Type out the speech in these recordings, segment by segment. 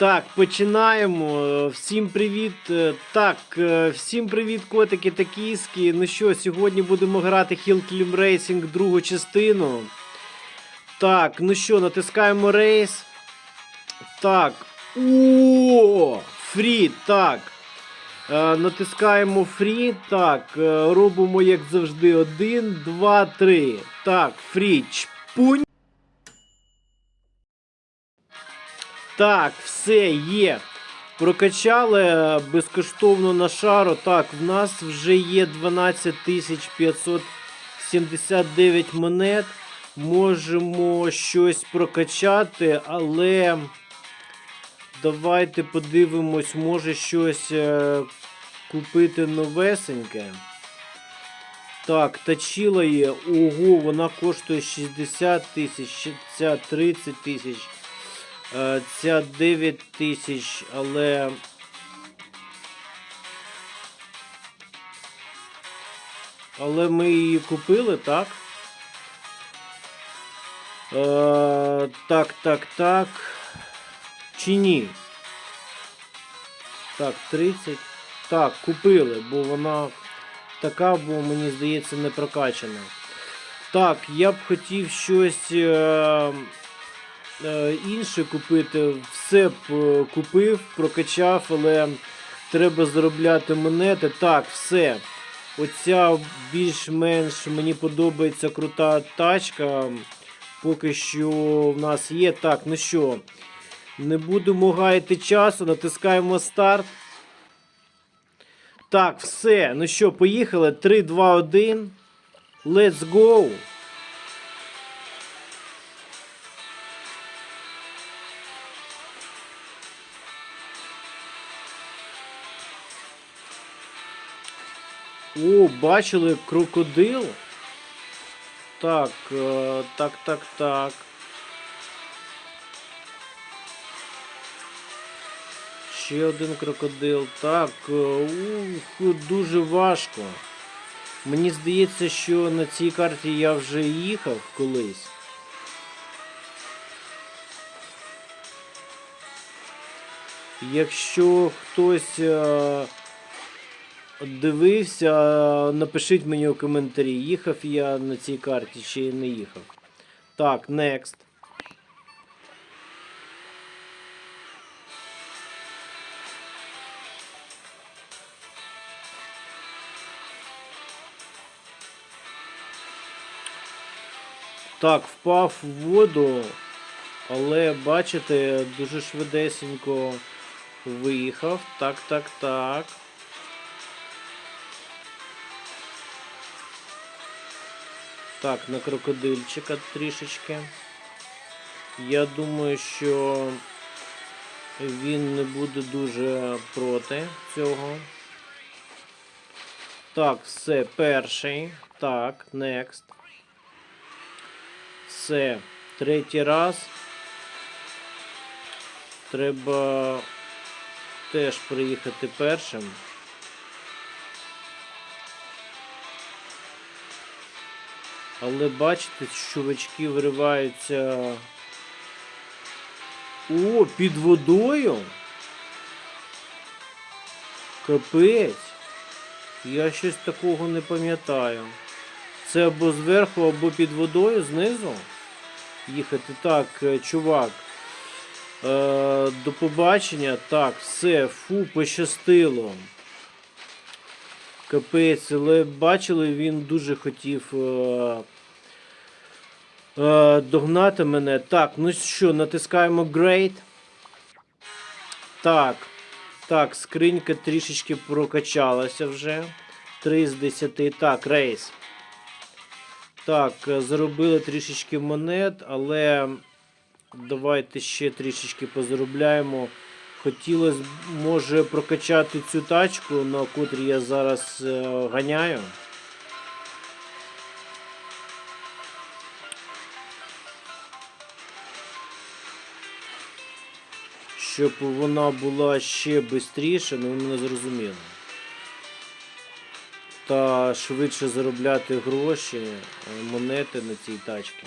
Так, починаємо. Всім привіт. Так, е, всім привіт, котики та кіски. Ну що, сьогодні будемо грати Hill Climb Racing другу частину. Так, ну що, натискаємо рейс. Так. О! Фрі, так. Е, натискаємо фрі. Так, е, робимо, як завжди, один, два, три. Так, фрі. Чпунь. Так, все є. Прокачали е, безкоштовно на шару. Так, в нас вже є 12 579 монет. Можемо щось прокачати, але давайте подивимось, може щось е, купити новесеньке. Так, тачіла є. Ого, вона коштує 60 тисяч, ця 30 тисяч. Е, Ця 9 тисяч, але. Але ми її купили, так? Е, так, так, так. Чи ні? Так, 30. Так, купили, бо вона така, бо мені здається, не прокачана. Так, я б хотів щось. Е, інше купити, все б е, купив, прокачав, але треба заробляти монети. Так, все. Оця більш-менш мені подобається крута тачка. Поки що в нас є. Так, ну що, не будемо гаяти часу, натискаємо старт. Так, все. Ну що, поїхали. 3, 2, 1. Let's go! О, бачили крокодил? Так, е, так, так, так. Ще один крокодил. Так, е, ух, дуже важко. Мені здається, що на цій карті я вже їхав колись. Якщо хтось е, дивився, напишіть мені у коментарі, їхав я на цій карті чи не їхав. Так, next. Так, впав в воду, але бачите, дуже швидесенько виїхав. Так, так, так. Так, на крокодильчика трішечки. Я думаю, що він не буде дуже проти цього. Так, все, перший. Так, next. Все, третій раз. Треба теж приїхати першим. Але бачите, чувачки вириваються. О, під водою. Капець. Я щось такого не пам'ятаю. Це або зверху, або під водою, знизу. Їхати. Так, е, чувак. Е, до побачення. Так, все, фу, пощастило. Капець, але бачили, він дуже хотів е, е, догнати мене. Так, ну що, натискаємо Great. Так. Так, скринька трішечки прокачалася вже. 3 з 10. Так, рейс. Так, е, заробили трішечки монет, але давайте ще трішечки позаробляємо. Хотілося б, може, прокачати цю тачку, на котрій я зараз е, ганяю. Щоб вона була ще швидше, ну мене зрозуміли. Та швидше заробляти гроші, е, монети на цій тачці.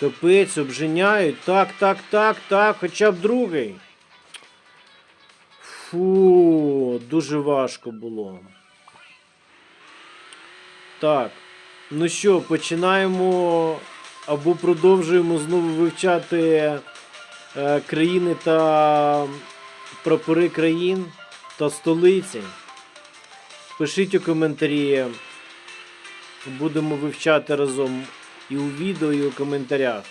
Капець, обженяють. Так, так, так, так, хоча б другий. Фу, дуже важко було. Так. Ну що, починаємо або продовжуємо знову вивчати е, країни та прапори країн та столиці. Пишіть у коментарі. Будемо вивчати разом і у відео, і у коментарях.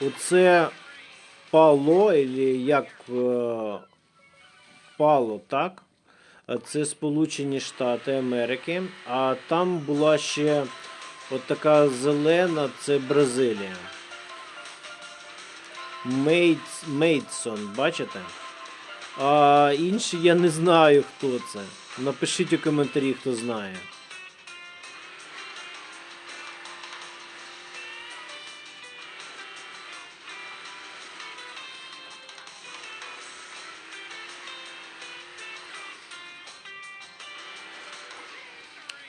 Оце Пало, як е, Пало, так? Це Сполучені Штати Америки. А там була ще от така зелена, це Бразилія. Мейтс, Мейтсон, бачите? А інші я не знаю, хто це. Напишіть у коментарі, хто знає.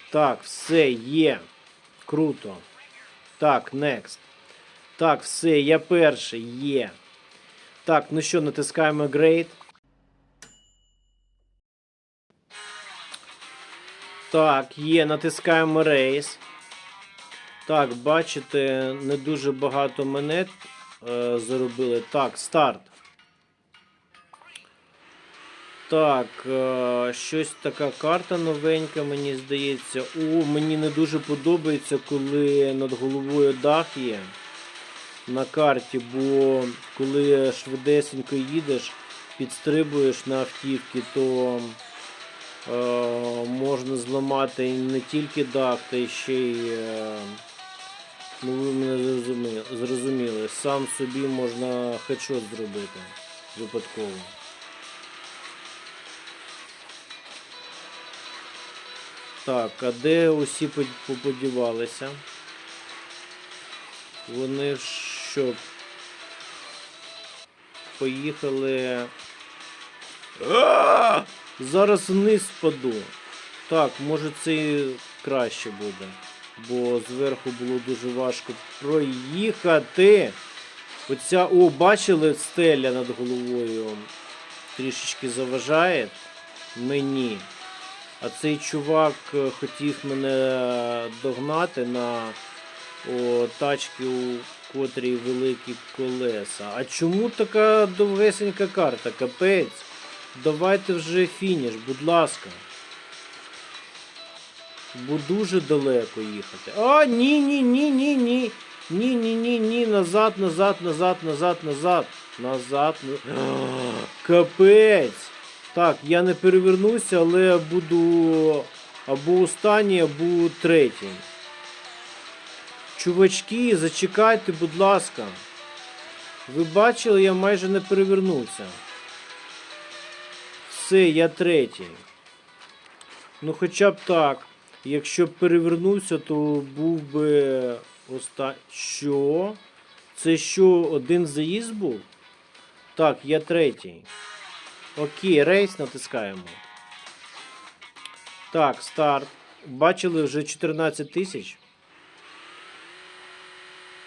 Так, все є. Круто. Так, next. Так, все, я перший є. Так, ну що, натискаємо Great. Так, є, натискаємо Race. Так, бачите, не дуже багато монет е, заробили. Так, старт. Так, е, щось така карта новенька, мені здається. О, мені не дуже подобається, коли над головою дах є на карті, бо коли швидесенько їдеш, підстрибуєш на автівки, то е, можна зламати не тільки дах, та й ще й. Е, ну ви мене зрозуміли, зрозуміли. Сам собі можна хедшот зробити випадково. Так, а де усі поподівалися? Вони що? Поїхали. Зараз вниз впаду. Так, може це і краще буде. Бо зверху було дуже важко проїхати. Оця, о, бачили стеля над головою. Трішечки заважає мені. А цей чувак е, хотів мене догнати на о, тачки, у котрій великі колеса. А чому така довгесенька карта? Капець. Давайте вже фініш, будь ласка. Бо дуже далеко їхати. А, ні, ні, ні, ні, ні. Ні, ні, ні, ні. Назад, назад, назад, назад, назад. Назад. на- Капець. Так, я не перевернуся, але буду або останній, або третій. Чувачки, зачекайте, будь ласка. Ви бачили, я майже не перевернувся. Все, я третій. Ну хоча б так. Якщо б перевернувся, то був би оста... Що? Це що, один заїзд був? Так, я третій. Окей, рейс натискаємо. Так, старт. Бачили вже 14 тисяч.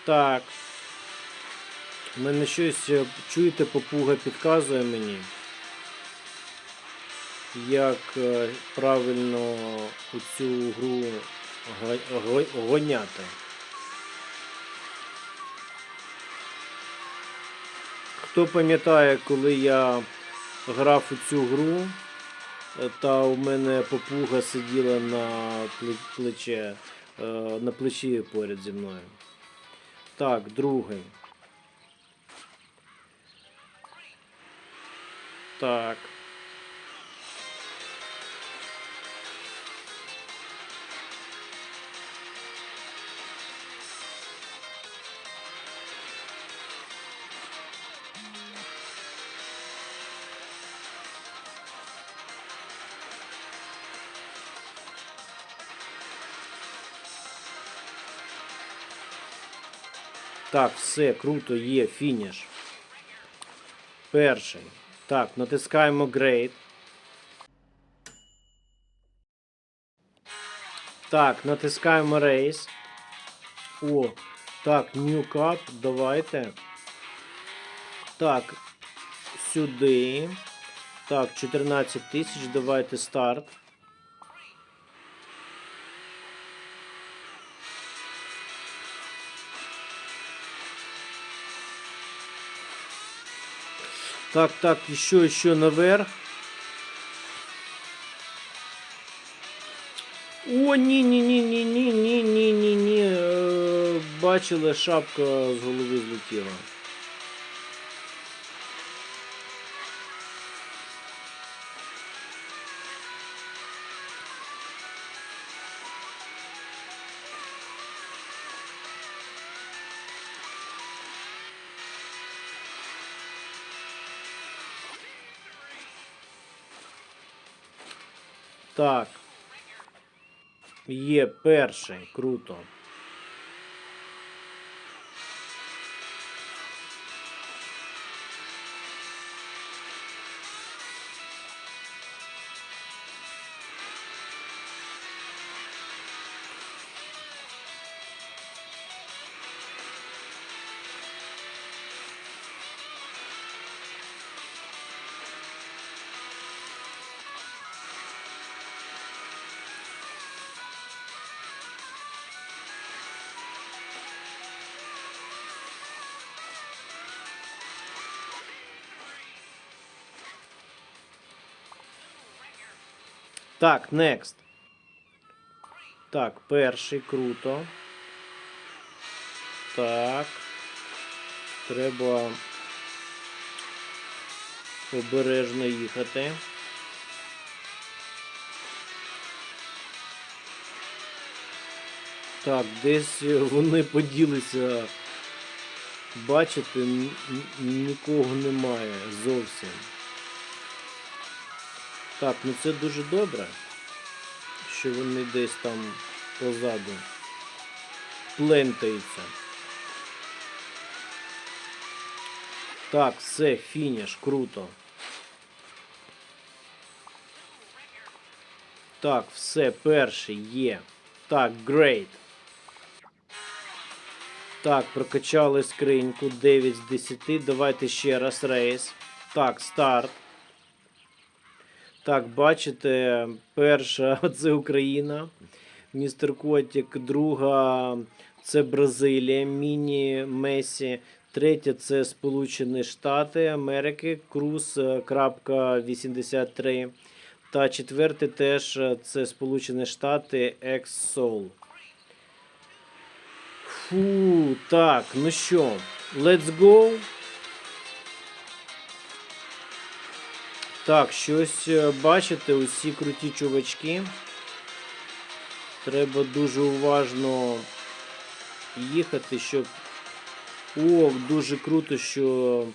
Так. Мене щось, е, чуєте, попуга підказує мені. Як е, правильно у цю гру гоняти. Хто пам'ятає, коли я грав у цю гру, е, та у мене попуга сиділа на плече, е, на плечі поряд зі мною. Так, другий. Так. Так, все, круто, є, фініш. Перший. Так, натискаємо Great. Так, натискаємо Race. О, Так, New Cup, давайте. Так, сюди. Так, 14 тисяч, давайте старт. Так, так, еще, еще наверх. О, ні, ні, ні, ні, ні, ні, ні, ні, ні. Бачили, шапка з голови злетіла. Так. Є перший, круто. Так, next. Так, перший, круто. Так. Треба обережно їхати. Так, десь вони поділися. Бачите, нікого немає зовсім. Так, ну це дуже добре, що вони десь там позаду плентаються. Так, все, фініш, круто. Так, все, перший є. Так, great. Так, прокачали скриньку 9 з 10. Давайте ще раз рейс. Так, старт. Так, бачите, перша це Україна. Містер Котік, друга це Бразилія, Міні Месі. Третя це Сполучені Штати Америки, Круз е, крапка 83. Та четверте теж е, це Сполучені Штати Ексол. Фу, так, ну що, let's go. Так, щось е, бачите, усі круті чувачки. Треба дуже уважно їхати, щоб. О, дуже круто, що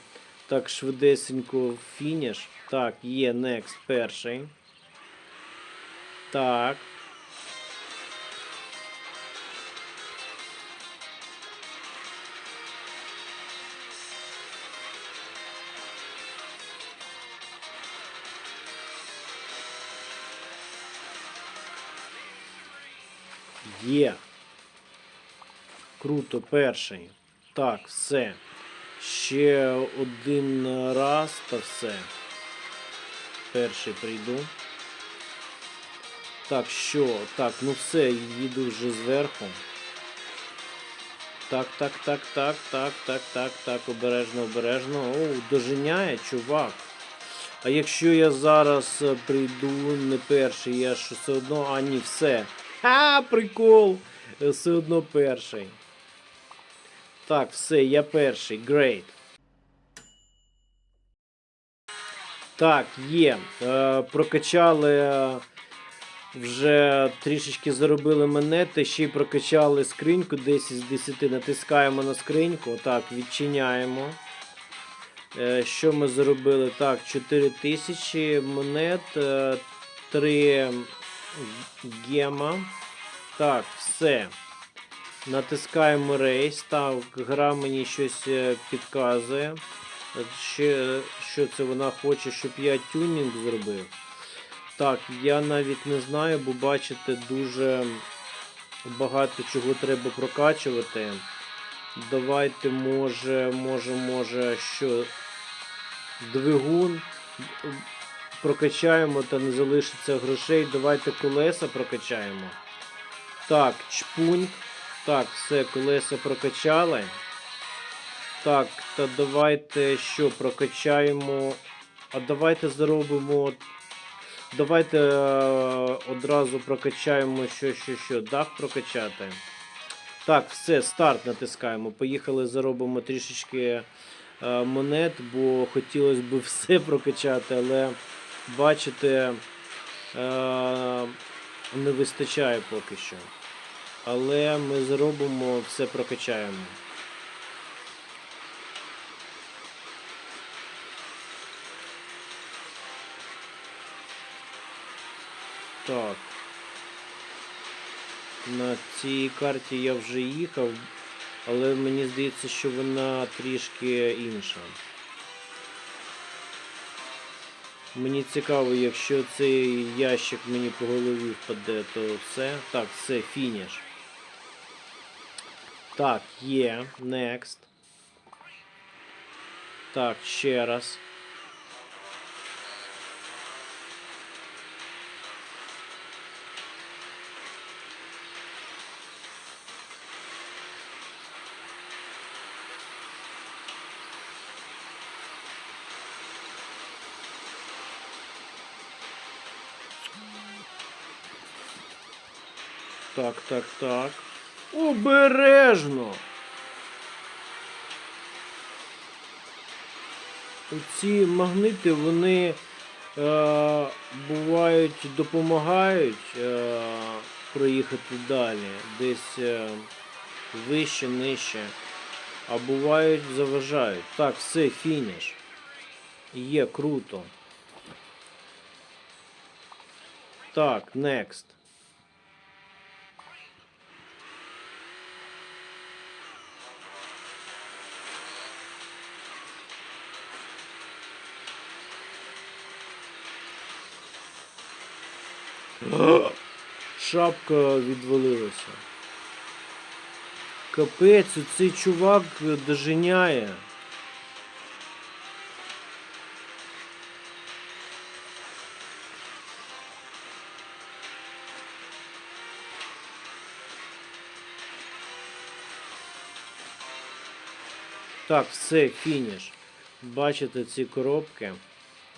так швидесенько фініш. Так, є next перший. Так. Є. Круто, перший. Так, все. Ще один раз та все. Перший прийду. Так, що? Так, ну все, їду вже зверху. Так, так, так, так, так, так, так, так, обережно, обережно. О, доженяє, чувак. А якщо я зараз прийду не перший, я ж все одно, а ні, все. А, прикол! Е, Все одно перший. Так, все, я перший. Great. Так, є. Е, прокачали. е, Вже трішечки заробили монети, ще й прокачали скриньку 10 з 10. Натискаємо на скриньку. Так, відчиняємо. Е, Що ми заробили? Так, 4000 монет, 3 гема. Так, все. Натискаємо рейс. Так, гра мені щось е, підказує. Ще, що це вона хоче, щоб я тюнінг зробив. Так, я навіть не знаю, бо бачите, дуже багато чого треба прокачувати. Давайте, може, може, може, що двигун прокачаємо та не залишиться грошей. Давайте колеса прокачаємо. Так, чпунь. Так, все, колеса прокачали. Так, та давайте що прокачаємо. А давайте заробимо. Давайте е, одразу прокачаємо що, що, що. Дах прокачати. Так, все, старт натискаємо. Поїхали, заробимо трішечки е, монет, бо хотілося б все прокачати, але бачите, е, не вистачає поки що. Але ми заробимо, все прокачаємо. Так. На цій карті я вже їхав, але мені здається, що вона трішки інша. Мені цікаво, якщо цей ящик мені по голові впаде, то все. Так, все, фініш. Так, є. Next. Так, ще раз. Так, так, так. Обережно. Ці магнити, вони е, бувають допомагають е, проїхати далі, десь е, вище, нижче, а бувають заважають. Так, все, фініш. Є, круто. Так, next. Шапка відвалилася. Капець, цей чувак доженяє. Так, все, фініш. Бачите ці коробки?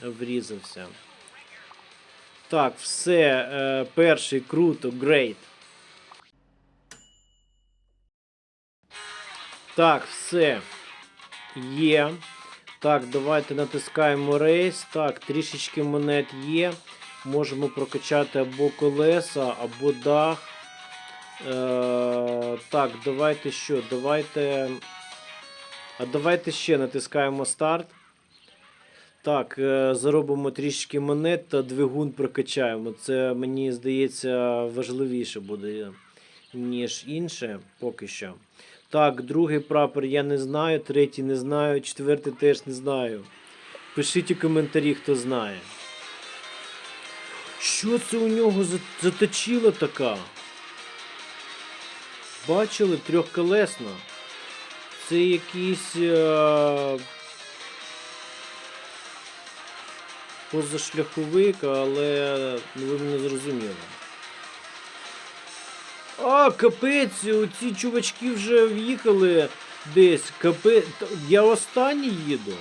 Врізався. Так, все, е, перший круто, great. Так, все. Є. Так, давайте натискаємо рейс. Так, трішечки монет є. Можемо прокачати або колеса, або дах. Е, так, давайте що? Давайте. А давайте ще натискаємо старт. Так, е, заробимо трішки монет та двигун прокачаємо. Це мені здається важливіше буде, ніж інше поки що. Так, другий прапор я не знаю, третій не знаю, четвертий теж не знаю. Пишіть у коментарі, хто знає. Що це у нього за, за така? Бачили трьохколесна? Це якийсь. Е... позашляховик, але ви мене зрозуміли. А, капець, ці чувачки вже в'їхали десь. Капець. Я останній їду.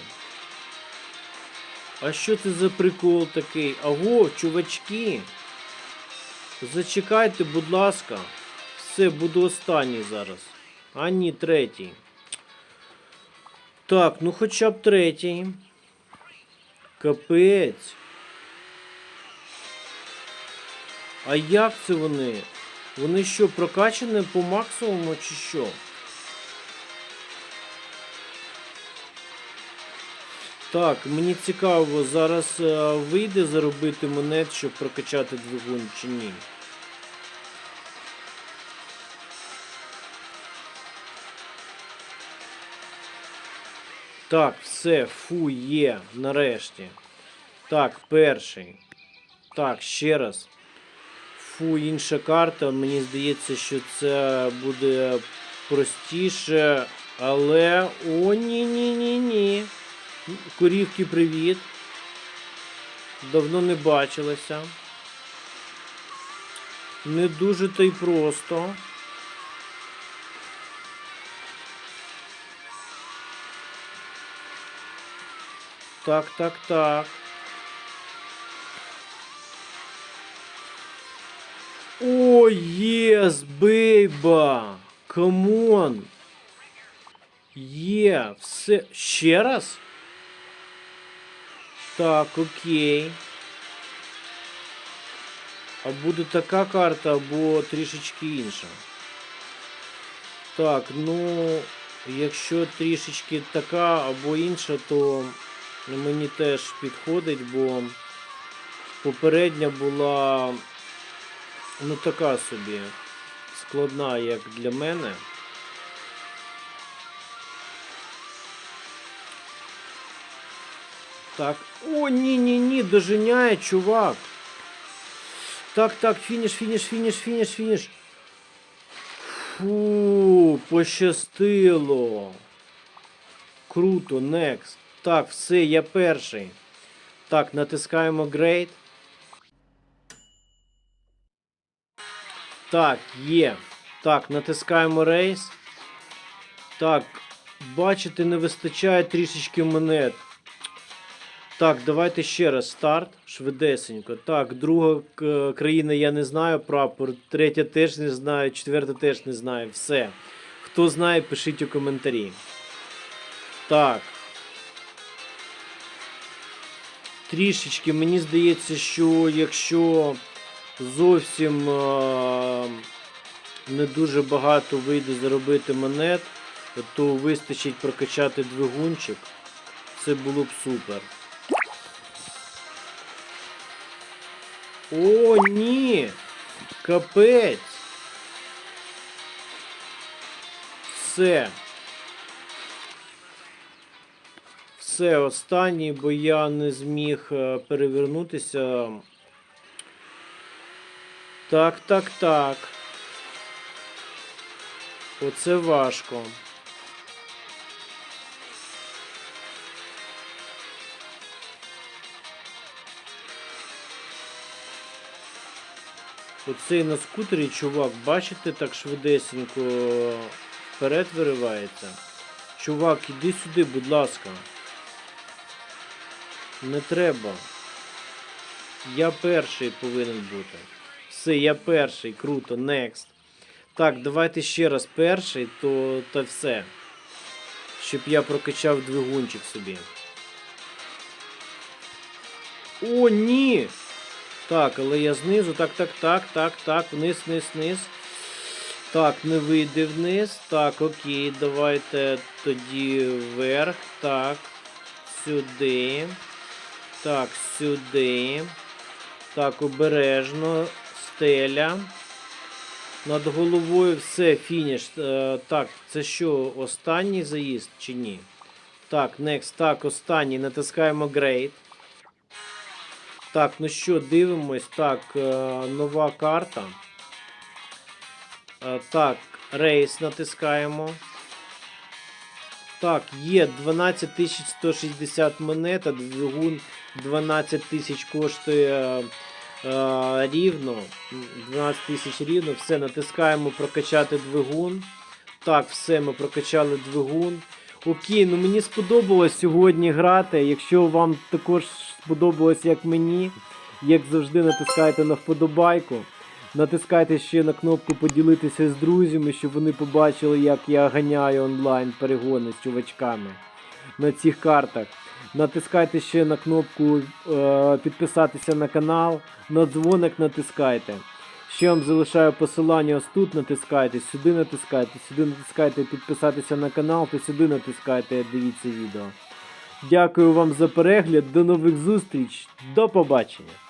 А що це за прикол такий? Аго, чувачки. Зачекайте, будь ласка. Все, буду останній зараз. А ні, третій. Так, ну хоча б третій. Капець. А як це вони? Вони що, прокачані по максимуму чи що? Так, мені цікаво, зараз е, вийде заробити монет, щоб прокачати двигун чи ні. Так, все, фу, є, нарешті. Так, перший. Так, ще раз. Фу, інша карта. Мені здається, що це буде простіше. Але. О, ні-ні-ні-ні. Корівки, привіт. Давно не бачилися. Не дуже то й просто. Так, так, так. О, єс, бейба! Камон! Є, все. Ще раз? Так, окей. А буде така карта або трішечки інша. Так, ну, якщо трішечки така або інша, то мені теж підходить, бо попередня була ну така собі складна, як для мене. Так. О, ні-ні-ні, доженяє, чувак. Так, так, фініш, фініш, фініш, фініш, фініш. Фу, пощастило. Круто, next. Так, все, я перший. Так, натискаємо Great. Так, є. Так, натискаємо Race. Так, бачите, не вистачає трішечки монет. Так, давайте ще раз старт. Швидесенько. Так, друга країна я не знаю прапор, третя теж не знаю, четверта теж не знаю. Все. Хто знає, пишіть у коментарі. Так. Трішечки, мені здається, що якщо зовсім е- не дуже багато вийде заробити монет, то вистачить прокачати двигунчик. Це було б супер. О, ні! Капець! Все. Все, останній, бо я не зміг е, перевернутися. Так, так, так. Оце важко. Оцей на скутері чувак, бачите, так швидесенько вперед виривається. Чувак, іди сюди, будь ласка. Не треба. Я перший повинен бути. Все, я перший, круто, next. Так, давайте ще раз перший, то та все. Щоб я прокачав двигунчик собі. О, ні! Так, але я знизу. Так, так, так, так, так, вниз, вниз, вниз. Так, не вийде вниз. Так, окей, давайте тоді вверх. Так. Сюди. Так, сюди. Так, обережно. Стеля. Над головою все, фініш. Е, так, це що, останній заїзд чи ні? Так, next. Так, останній. Натискаємо Great. Так, ну що, дивимось. Так, е, нова карта. Е, так, рейс натискаємо. Так, є 12160 монет, а двигун 12 тисяч коштує е, рівно. 12 тисяч рівно. Все, натискаємо прокачати двигун. Так, все, ми прокачали двигун. Окей, ну мені сподобалось сьогодні грати. Якщо вам також сподобалось, як мені, як завжди, натискайте на вподобайку. Натискайте ще на кнопку поділитися з друзями, щоб вони побачили, як я ганяю онлайн перегони з чувачками на цих картах. Натискайте ще на кнопку е, підписатися на канал, на дзвоник натискайте. Ще вам залишаю посилання ось тут натискайте, сюди натискайте, сюди натискайте підписатися на канал, то сюди натискайте, дивіться відео. Дякую вам за перегляд, до нових зустріч, до побачення!